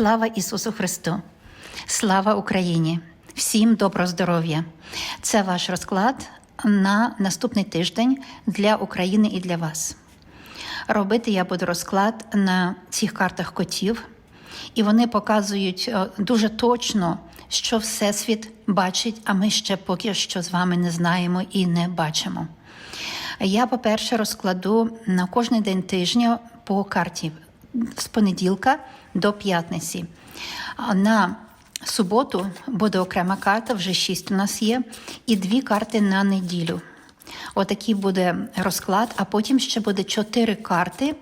Слава Ісусу Христу! Слава Україні! Всім доброго здоров'я! Це ваш розклад на наступний тиждень для України і для вас. Робити я буду розклад на цих картах котів, і вони показують е, дуже точно, що Всесвіт бачить, а ми ще поки що з вами не знаємо і не бачимо. Я, по-перше, розкладу на кожний день тижня по карті з понеділка до п'ятниці. На суботу буде окрема карта, вже шість у нас є, і дві карти на неділю. Отакий буде розклад, а потім ще буде чотири карти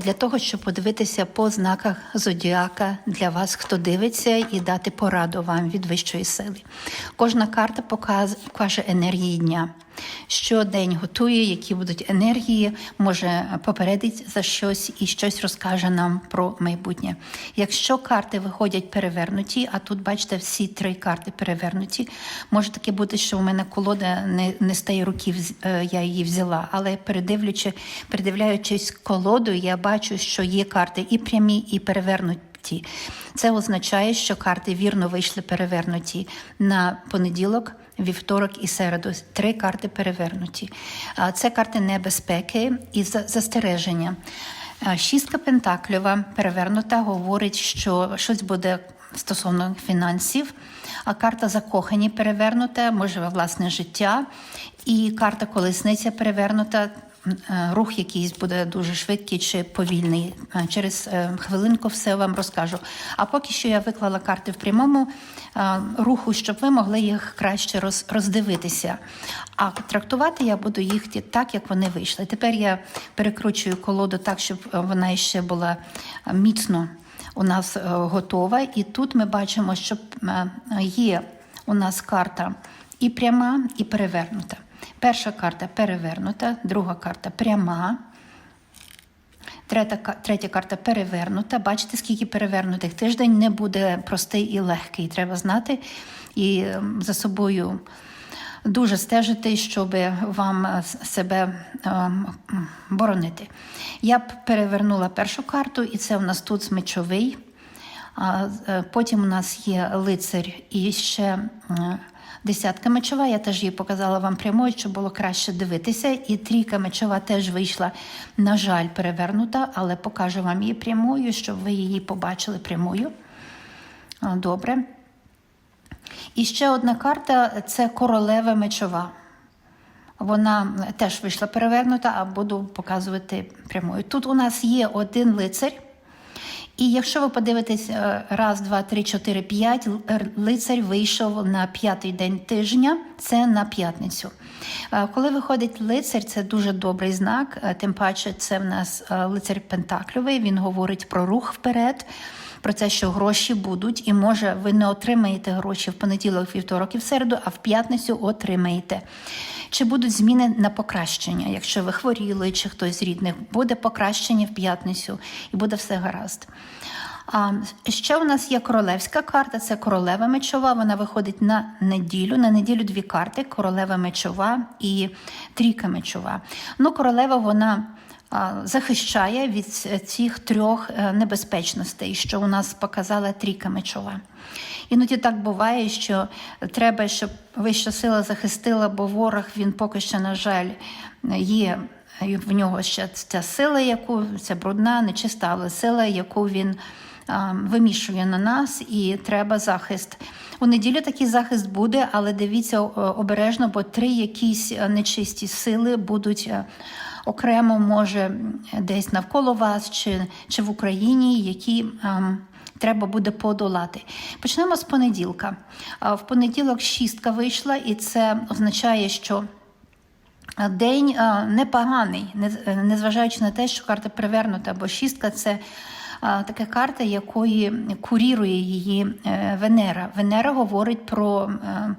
для того, щоб подивитися по знаках зодіака для вас, хто дивиться, і дати пораду вам від вищої сили. Кожна карта покаже енергії дня. Що день готує, які будуть енергії, може попередить за щось і щось розкаже нам про майбутнє. Якщо карти виходять перевернуті, а тут бачите всі три карти перевернуті, може таке бути, що у мене колода не, не з руки е, я її взяла, але передивлячи, передивляючись колоду, я бачу, що є карти і прямі, і перевернуті. Це означає, що карти вірно вийшли перевернуті на понеділок, вівторок і середу. Три карти перевернуті. Це карти небезпеки і застереження. Шістка Пентакльова перевернута говорить, що щось буде стосовно фінансів. А карта закохані перевернута, може власне життя. І карта колесниця перевернута. Е, Рух якийсь буде дуже швидкий чи повільний. Е, Через е, хвилинку все вам розкажу. А поки що я виклала карти в прямому руху, щоб ви могли їх краще роздивитися. А трактувати я буду їх так, як вони вийшли. Тепер я перекручую колоду так, щоб вона ще була міцно у нас готова. І тут ми бачимо, що є у нас карта і пряма, і перевернута. Перша карта перевернута, друга карта пряма. Третя, третя карта перевернута. Бачите, скільки перевернутих. Тиждень не буде простий і легкий. Треба знати і ем, за собою дуже стежити, щоб вам себе ем, боронити. Я б перевернула першу карту, і це у нас тут мечовий. Е, Потім у нас є лицар і ще десятка мечова. Я теж її показала вам прямою, щоб було краще дивитися. І трійка мечова теж вийшла, на жаль, перевернута, але покажу вам її прямою, щоб ви її побачили прямою. Добре. І ще одна карта це королева мечова. Вона теж вийшла перевернута, а буду показувати прямою. Тут у нас є один лицар. І якщо ви подивитесь е, раз, два, три, чотири, п'ять, лицарь лицар вийшов на п'ятий день тижня, це на п'ятницю. Е, Коли виходить лицар, це дуже добрий знак. е, Тим паче, це в нас е, лицар Пентакльовий. Він говорить про рух вперед. Про те, що гроші будуть, і може ви не отримаєте гроші в понеділок, вівторок і в середу, а в п'ятницю отримаєте. Чи будуть зміни на покращення? Якщо ви хворіли, чи хтось з рідних, буде покращення в п'ятницю і буде все гаразд. А ще у нас є королевська карта, це королева мечова. Вона виходить на неділю. На неділю дві карти: королева мечова і трійка мечова. Ну, королева вона захищає від цих трьох е, небезпечностей, що у нас показала трійка мечова. Іноді так буває, що треба, щоб вища сила захистила, бо ворог він поки що, на жаль, є. В нього ще ця сила, яку це брудна, нечиста, але сила, яку він вимішує на нас, і треба захист. У неділю такий захист буде, але дивіться обережно, бо три якісь е, нечисті сили будуть е, окремо, може, десь навколо вас чи, чи в Україні, які. ем, Треба буде подолати. Почнемо з понеділка. А, В понеділок шістка вийшла, і це означає, що День а, непоганий, е, незважаючи на те, що карта перевернута, бо шістка це така карта, якої курірує її е, Венера. Венера говорить про е,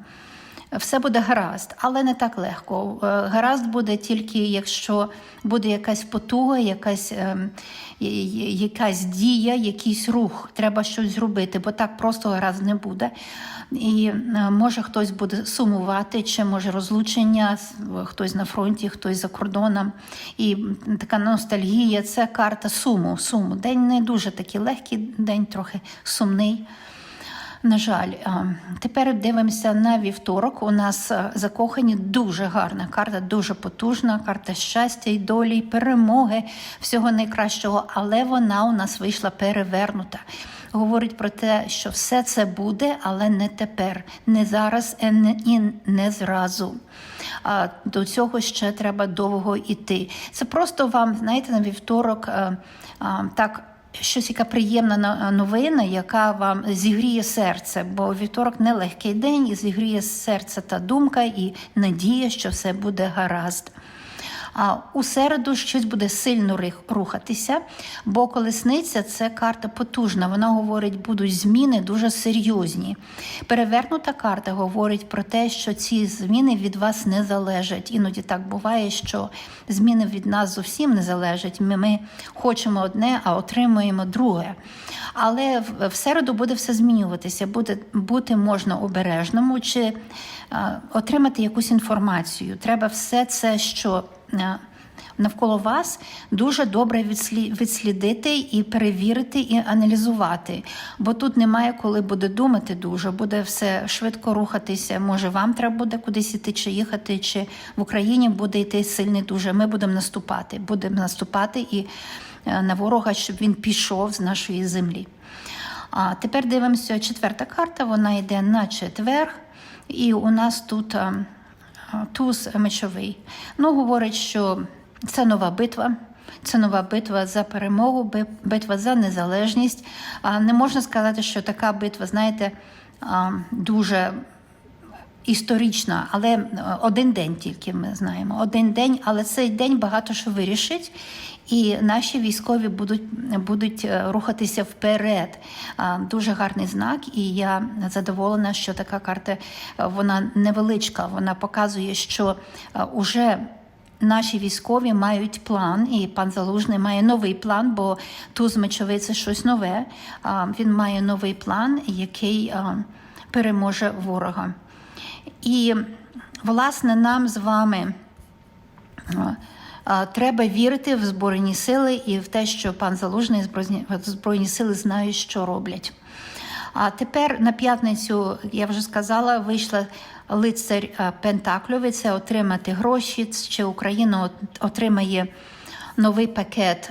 Все буде гаразд, але не так легко. Е, Гаразд буде тільки, якщо буде якась потуга, якась, ем, якась дія, якийсь рух. Треба щось зробити, бо так просто гаразд не буде. І е, може хтось буде сумувати, чи може розлучення, хтось на фронті, хтось за кордоном. І така ностальгія це карта суму. суму. День не дуже такий легкий, день трохи сумний. На жаль, тепер дивимося на вівторок. У нас закохані дуже гарна карта, дуже потужна, карта щастя і долі, і перемоги, всього найкращого, але вона у нас вийшла перевернута. Говорить про те, що все це буде, але не тепер, не зараз е, і не зразу. А до цього ще треба довго йти. Це просто вам, знаєте, на вівторок е, так щось яка приємна на- новина, яка вам зігріє серце, бо вівторок нелегкий день і зігріє серце та думка, і надія, що все буде гаразд. А у середу щось буде сильно рухатися, бо колесниця це карта потужна. Вона говорить, будуть зміни дуже серйозні. Перевернута карта говорить про те, що ці зміни від вас не залежать. Іноді так буває, що зміни від нас зовсім не залежать. Ми, ми хочемо одне, а отримуємо друге. Але в, середу буде все змінюватися. Буде бути можна обережному чи а, отримати якусь інформацію. Треба все це, що навколо вас, дуже добре відслідити і перевірити і аналізувати. Бо тут немає коли буде думати дуже, буде все швидко рухатися. Може, вам треба буде кудись іти чи їхати, чи в Україні буде йти сильний дуже. Ми будемо наступати. Будемо наступати і е, на ворога, щоб він пішов з нашої землі. А тепер дивимося четверта карта. Вона йде на четвер, і у нас тут а, туз мечовий. Ну, говорить, що це нова битва. Це нова битва за перемогу, битва за незалежність. Не можна сказати, що така битва, знаєте, дуже історична, але е, один день тільки ми знаємо. Один день, але цей день багато що вирішить, і наші військові будуть, будуть е, рухатися вперед. Дуже гарний знак, і я задоволена, що така карта е, вона невеличка. Вона показує, що е, уже. Наші військові мають план, і пан Залужний має новий план, бо туз мечовий це щось нове. Він має новий план, який переможе ворога. І, власне, нам з вами треба вірити в Збройні сили і в те, що пан Залужний Збройні, Збройні сили знають, що роблять. А тепер на п'ятницю, я вже сказала, вийшла лицар е, це отримати гроші, чи Україна отримає новий пакет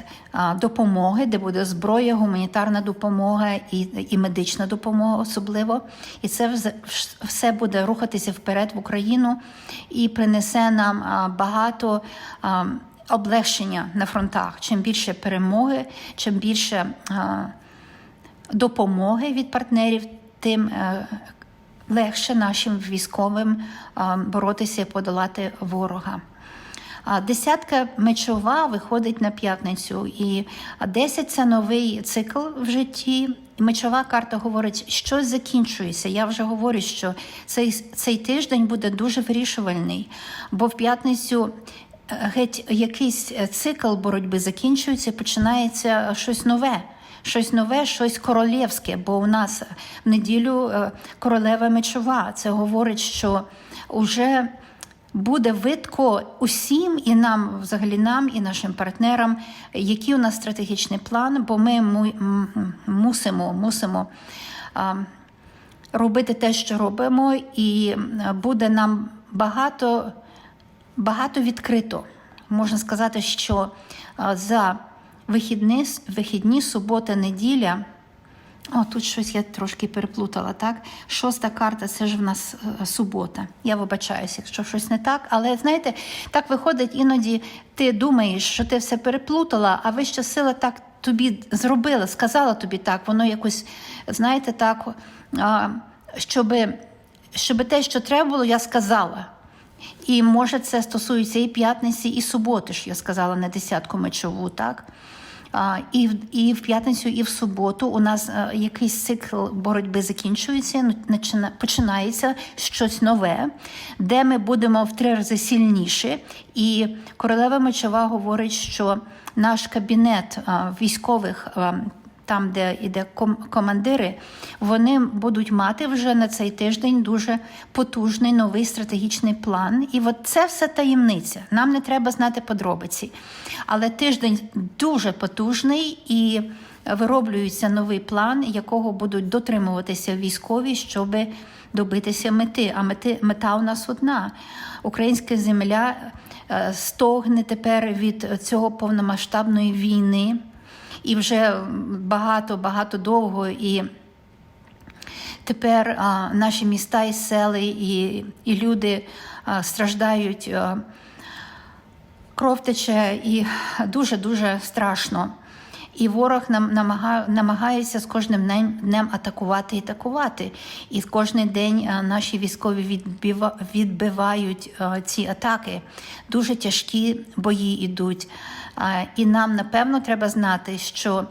допомоги, де буде зброя, гуманітарна допомога і, і медична допомога особливо. І це все буде рухатися вперед в Україну і принесе нам багато. Облегшення на фронтах. Чим більше перемоги, чим більше а, допомоги від партнерів, тим е, легше нашим військовим е, боротися і подолати ворога. Десятка мечова виходить на п'ятницю, і 10 – це новий цикл в житті. Мечова карта говорить, що закінчується. Я вже говорю, що цей, цей тиждень буде дуже вирішувальний, бо в п'ятницю е, геть якийсь е, цикл боротьби закінчується, починається щось нове. Щось нове, щось королівське, бо у нас в неділю е, королева мечова. Це говорить, що вже буде видко усім і нам, взагалі нам, і нашим партнерам, який у нас стратегічний план, бо ми мусимо, мусимо робити те, що робимо, і е, буде нам багато, багато відкрито. Можна сказати, що за вихідні, вихідні субота, неділя. О, тут щось я трошки переплутала, так? Шоста карта це ж в нас е, субота. Я вибачаюся, якщо щось не так. Але знаєте, так виходить, іноді ти думаєш, що ти все переплутала, а вища сила так тобі зробила, сказала тобі так, воно якось, знаєте, так, а, щоби, щоби те, що треба було, я сказала. І може це стосується і п'ятниці, і суботи, що я сказала на десятку мечову, так? І, в- і в п'ятницю, і в суботу у нас е, якийсь цикл боротьби закінчується, ну, починається щось нове, де ми будемо в три рази сильніші. І королева мечова говорить, що наш кабінет а, військових. Там, де ком- командири, вони будуть мати вже на цей тиждень дуже потужний новий стратегічний план. І от це все таємниця. Нам не треба знати подробиці. Але тиждень дуже потужний і вироблюється новий план, якого будуть дотримуватися військові, щоб добитися мети. А мети, мета у нас одна: українська земля е, стогне тепер від цього повномасштабної війни і вже багато, багато довго. І тепер а, наші міста і сели, і, і люди а, страждають, а, кров тече, і дуже-дуже страшно. І ворог нам намагається з кожним днем атакувати і атакувати. І кожен день наші військові відбивають ці атаки. Дуже тяжкі бої йдуть. І нам напевно треба знати, що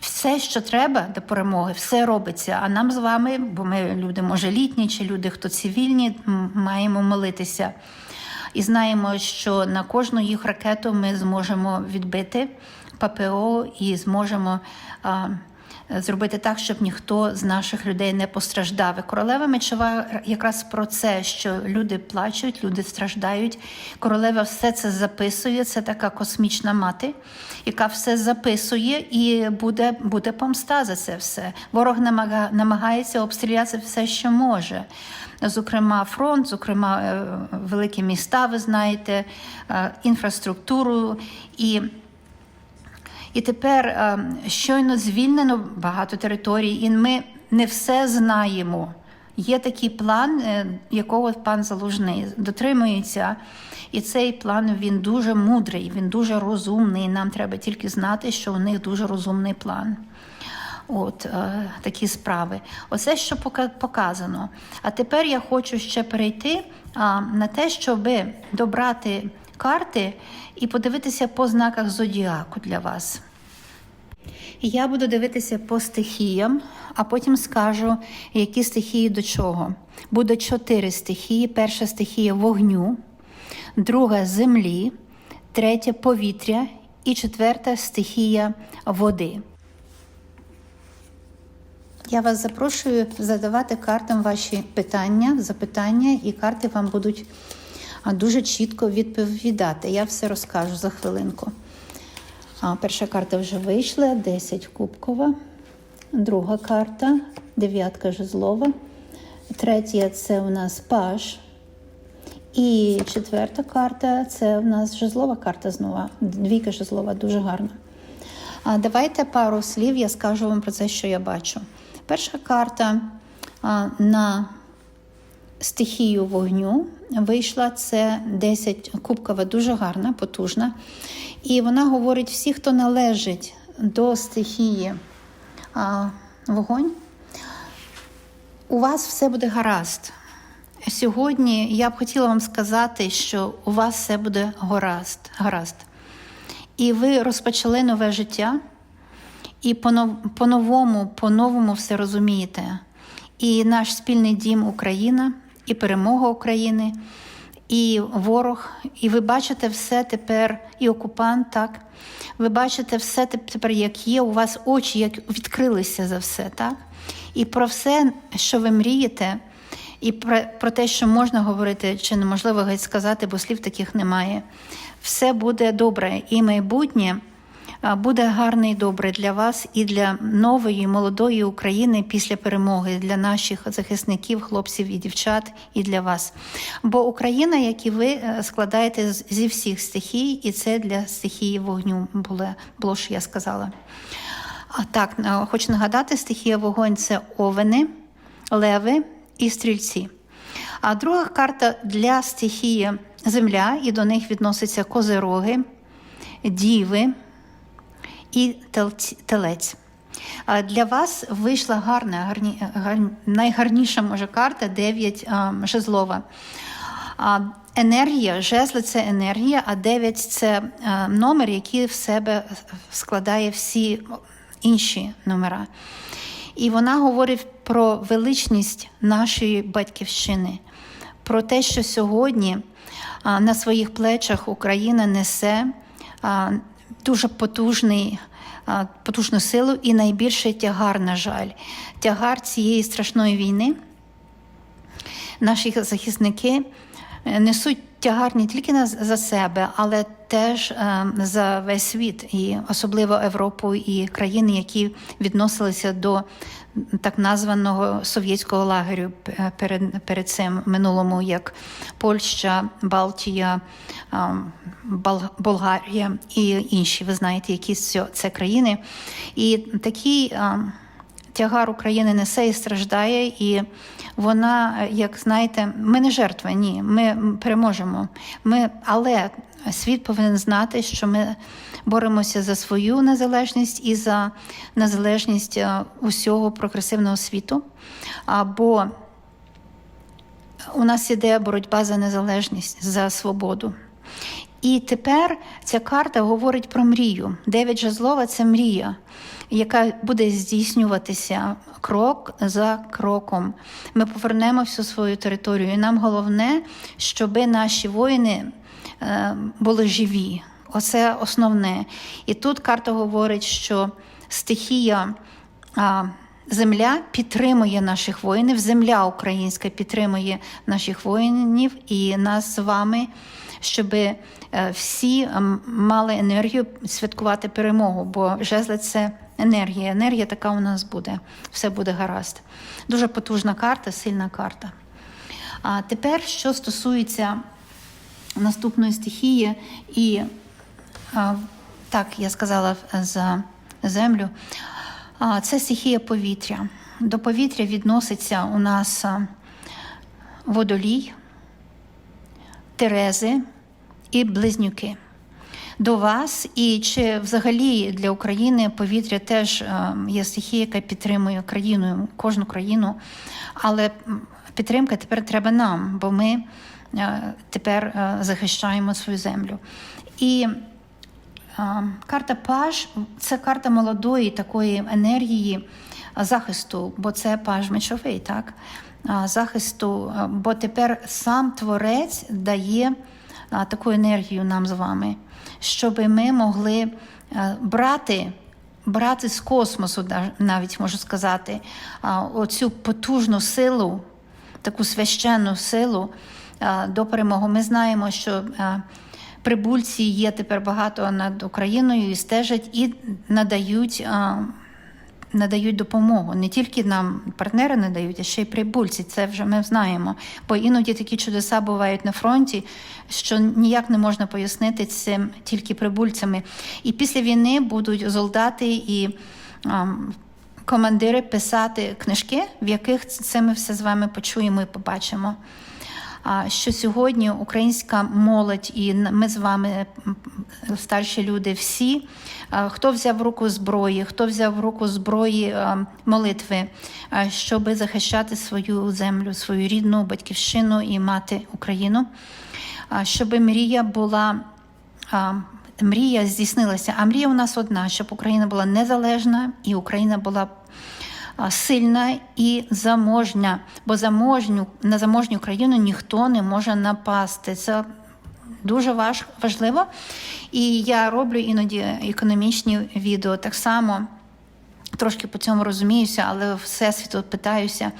все, що треба до перемоги, все робиться. А нам з вами, бо ми люди, може, літні чи люди, хто цивільні, маємо молитися. І знаємо, що на кожну їх ракету ми зможемо відбити ППО і зможемо зробити так, щоб ніхто з наших людей не постраждав. І королева мечова якраз про це, що люди плачуть, люди страждають. Королева все це записує. Це така космічна мати, яка все записує, і буде, буде помста за це все. Ворог намага, намагається обстріляти все, що може. Зокрема, фронт, зокрема, е, великі міста, ви знаєте, е, інфраструктуру і. І тепер е, щойно звільнено багато територій, і ми не все знаємо. Є такий план, е, якого пан Залужний дотримується. І цей план він дуже мудрий, він дуже розумний. Нам треба тільки знати, що у них дуже розумний план. От е, такі справи. Оце що пока- показано. А тепер я хочу ще перейти а, на те, щоб добрати карти і подивитися по знаках зодіаку для вас. Я буду дивитися по стихіям, а потім скажу, які стихії до чого. Буде чотири стихії: перша стихія вогню, друга землі, третя повітря і четверта стихія води. Я вас запрошую задавати картам ваші питання, запитання, і карти вам будуть а, дуже чітко відповідати. Я все розкажу за хвилинку. А, перша карта вже вийшла, 10 кубкова. Друга карта, дев'ятка жезлова. Третя це у нас паш. І четверта карта це у нас жезлова карта знову. Двійка жезлова, дуже гарна. А давайте пару слів, я скажу вам про це, що я бачу. Перша карта а, на стихію вогню вийшла це 10 кубкова, дуже гарна, потужна. І вона говорить: всі, хто належить до стихії а, вогонь, у вас все буде гаразд. Сьогодні я б хотіла вам сказати, що у вас все буде гаразд. гаразд. І ви розпочали нове життя, і по-нов- по-новому, по-новому все розумієте. І наш спільний дім Україна, і перемога України, і ворог, і ви бачите все тепер, і окупант, так. Ви бачите все тепер, як є, у вас очі як відкрилися за все, так? І про все, що ви мрієте, і про, про те, що можна говорити, чи неможливо геть сказати, бо слів таких немає. Все буде добре, і майбутнє буде гарне і добре для вас і для нової молодої України після перемоги, для наших захисників, хлопців і дівчат, і для вас. Бо Україна, як і ви, е, складаєте зі всіх стихій, і це для стихії вогню було, що я сказала. А так, е, хочу нагадати, стихія вогонь це овени, леви і стрільці. А друга карта для стихії земля, і до них відносяться козироги, діви і телець. Для вас вийшла гарна, гарні, гар- найгарніша може карта 9 жезлова. А, енергія, жезли це енергія, а 9 це е, номер, який в себе складає всі інші номера. І вона говорить про величність нашої батьківщини, про те, що сьогодні а, на своїх плечах Україна несе а, дуже потужний, потужну силу і найбільший тягар, на жаль, тягар цієї страшної війни. Наші захисники е, несуть тягар не тільки на- за себе, але теж е, за весь світ, і особливо Європу і країни, які відносилися до так названого совєтського лагерю перед, перед цим минулому, як Польща, Балтія, е, Бол- Болгарія і інші. Ви знаєте, які це це країни. І такі. е, тягар України несе і страждає, і вона, як знаєте, ми не жертва, ні, ми переможемо. Ми, але світ повинен знати, що ми боремося за свою незалежність і за незалежність е, усього прогресивного світу. Або у нас іде боротьба за незалежність, за свободу. І тепер ця карта говорить про мрію. Дев'ять жезлова це мрія, яка буде здійснюватися крок за кроком. Ми повернемо всю свою територію. І нам головне, щоб наші воїни е, були живі. Оце основне. І тут карта говорить, що стихія. Земля підтримує наших воїнів, земля українська підтримує наших воїнів і нас з вами, щоб е, всі мали енергію святкувати перемогу, бо жезли це енергія. Енергія така у нас буде. Все буде гаразд. Дуже потужна карта, сильна карта. А тепер, що стосується наступної стихії, і а, так я сказала за землю. А, Це стихія повітря. До повітря відноситься у нас водолій, терези і близнюки. До вас, і чи взагалі для України повітря теж е, є стихія, яка підтримує країну, кожну країну. Але підтримка тепер треба нам, бо ми е, тепер е, захищаємо свою землю. І Карта Паж це карта молодої такої енергії захисту, бо це паж мечовий, так? Захисту, бо тепер сам творець дає таку енергію нам з вами, щоб ми могли брати. Брати з космосу, навіть можу сказати, оцю потужну силу, таку священну силу до перемоги. Ми знаємо, що прибульці є тепер багато над Україною і стежать і надають. Надають допомогу не тільки нам партнери надають, а ще й прибульці. Це вже ми знаємо. Бо іноді такі чудеса бувають на фронті, що ніяк не можна пояснити цим тільки прибульцями. І після війни будуть солдати і ам, командири писати книжки, в яких це ми все з вами почуємо і побачимо. Що сьогодні українська молодь і ми з вами, старші люди, всі, хто взяв руку зброї, хто взяв руку зброї молитви, щоб захищати свою землю, свою рідну батьківщину і мати Україну, щоб мрія була. Мрія здійснилася, а мрія у нас одна, щоб Україна була незалежна і Україна була сильна і заможня, бо заможню на заможню країну ніхто не може напасти. Це дуже важ, важливо. І я роблю іноді економічні відео так само. Трошки по цьому розуміюся, але всесвіту питаюся,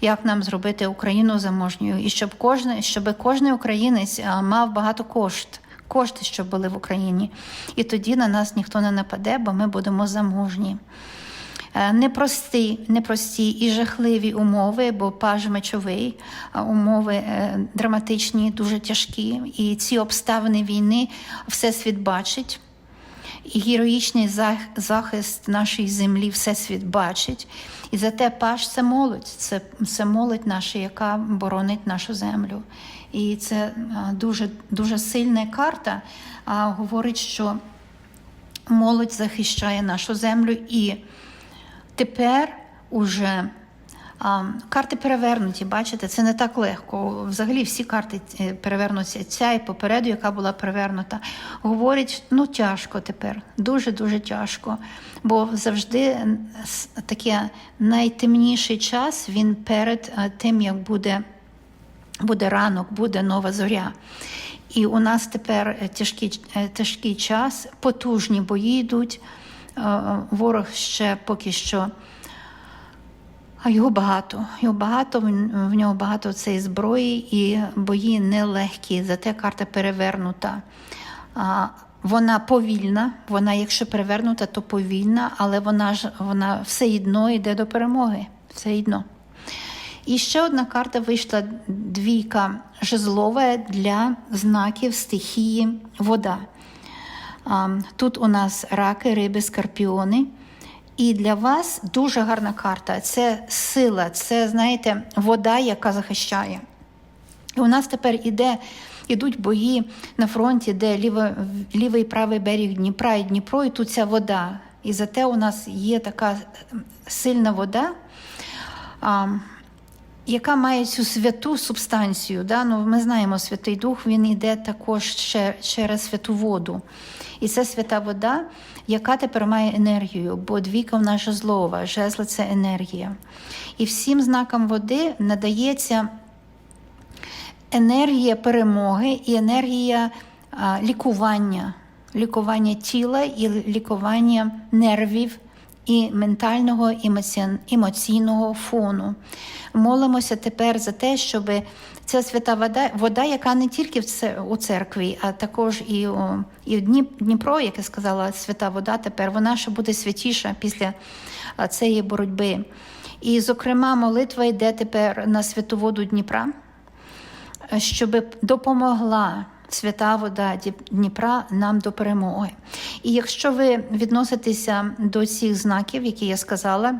як нам зробити Україну заможньою, і щоб кожен, щоб кожен українець мав багато кошт, кошти, щоб були в Україні. І тоді на нас ніхто не нападе, бо ми будемо заможні. Е, Непрості, непрості і жахливі умови, бо паж мечовий, умови е, драматичні, дуже тяжкі. І ці обставини війни всесвіт бачить. І героїчний захист нашої землі всесвіт бачить. І зате паш це молодь, це, це молодь наша, яка боронить нашу землю. І це дуже, дуже сильна карта, а, говорить, що молодь захищає нашу землю. І тепер уже А, карти перевернуті, бачите, це не так легко. Взагалі всі карти е, перевернуться. Ця і попереду, яка була перевернута, говорить, ну тяжко тепер, дуже-дуже тяжко. Бо завжди таке найтемніший час він перед е, тим, як буде буде ранок, буде нова зоря. І у нас тепер е, тяжкий, тяжкий час, потужні бої йдуть. Е, Ворог ще поки що. А його багато. Його багато, в нього багато цієї зброї, і бої нелегкі, зате карта перевернута. Вона повільна, вона, якщо перевернута, то повільна, але вона ж вона все одно йде до перемоги. Все одно. І ще одна карта вийшла двійка жезлова для знаків стихії вода. Тут у нас раки, риби, скорпіони. І для вас дуже гарна карта. Це сила, це, знаєте, вода, яка захищає. І у нас тепер іде, ідуть бої на фронті, де ліве, лівий і правий берег Дніпра і Дніпро, і тут ця вода. І зате у нас є така сильна вода. Яка має цю святу субстанцію. Да? Ну, ми знаємо, Святий Дух він йде також ще через святу воду. І це свята вода, яка тепер має енергію, бо двійка в нас жезлова, жезла це енергія. І всім знакам води надається енергія перемоги і енергія а, лікування, лікування тіла і лікування нервів і ментального емоці- емоційного фону. Молимося тепер за те, щоб ця свята вода, вода, яка не тільки у церкві, а також і, у- і Дніпро, як я сказала, свята вода тепер вона ще буде святіша після цієї боротьби. І, зокрема, молитва йде тепер на святу воду Дніпра щоб допомогла свята вода Дніпра нам до перемоги. І якщо ви відноситеся до цих знаків, які я сказала,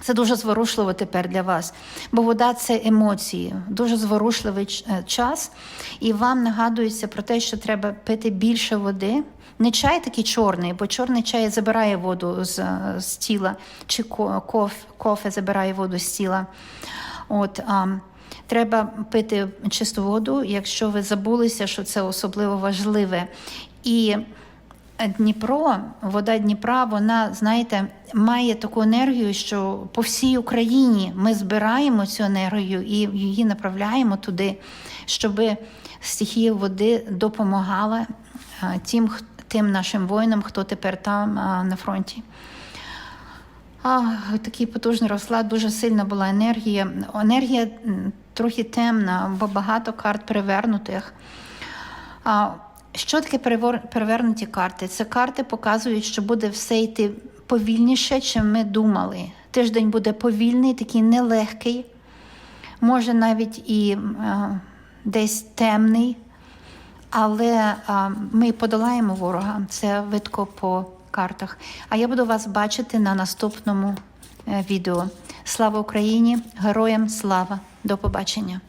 це дуже зворушливо тепер для вас, бо вода це емоції, дуже зворушливий е, час, і вам нагадується про те, що треба пити більше води. Не чай такий чорний, бо чорний чай забирає воду з, з тіла, чи ко- коф, кофе забирає воду з тіла. От, а, треба пити чисту воду, якщо ви забулися, що це особливо важливе. І Дніпро, вода Дніпра, вона, знаєте, має таку енергію, що по всій Україні ми збираємо цю енергію і її направляємо туди, щоб стихія води допомагала тим, тим нашим воїнам, хто тепер там на фронті. А, такий потужний розклад, дуже сильна була енергія. Енергія трохи темна, бо багато карт перевернутих. А, що таке перевернуті карти? Це карти показують, що буде все йти повільніше, чим ми думали. Тиждень буде повільний, такий нелегкий, може навіть і е, десь темний, але е, ми подолаємо ворога. Це видко по картах. А я буду вас бачити на наступному е, відео. Слава Україні! Героям слава! До побачення!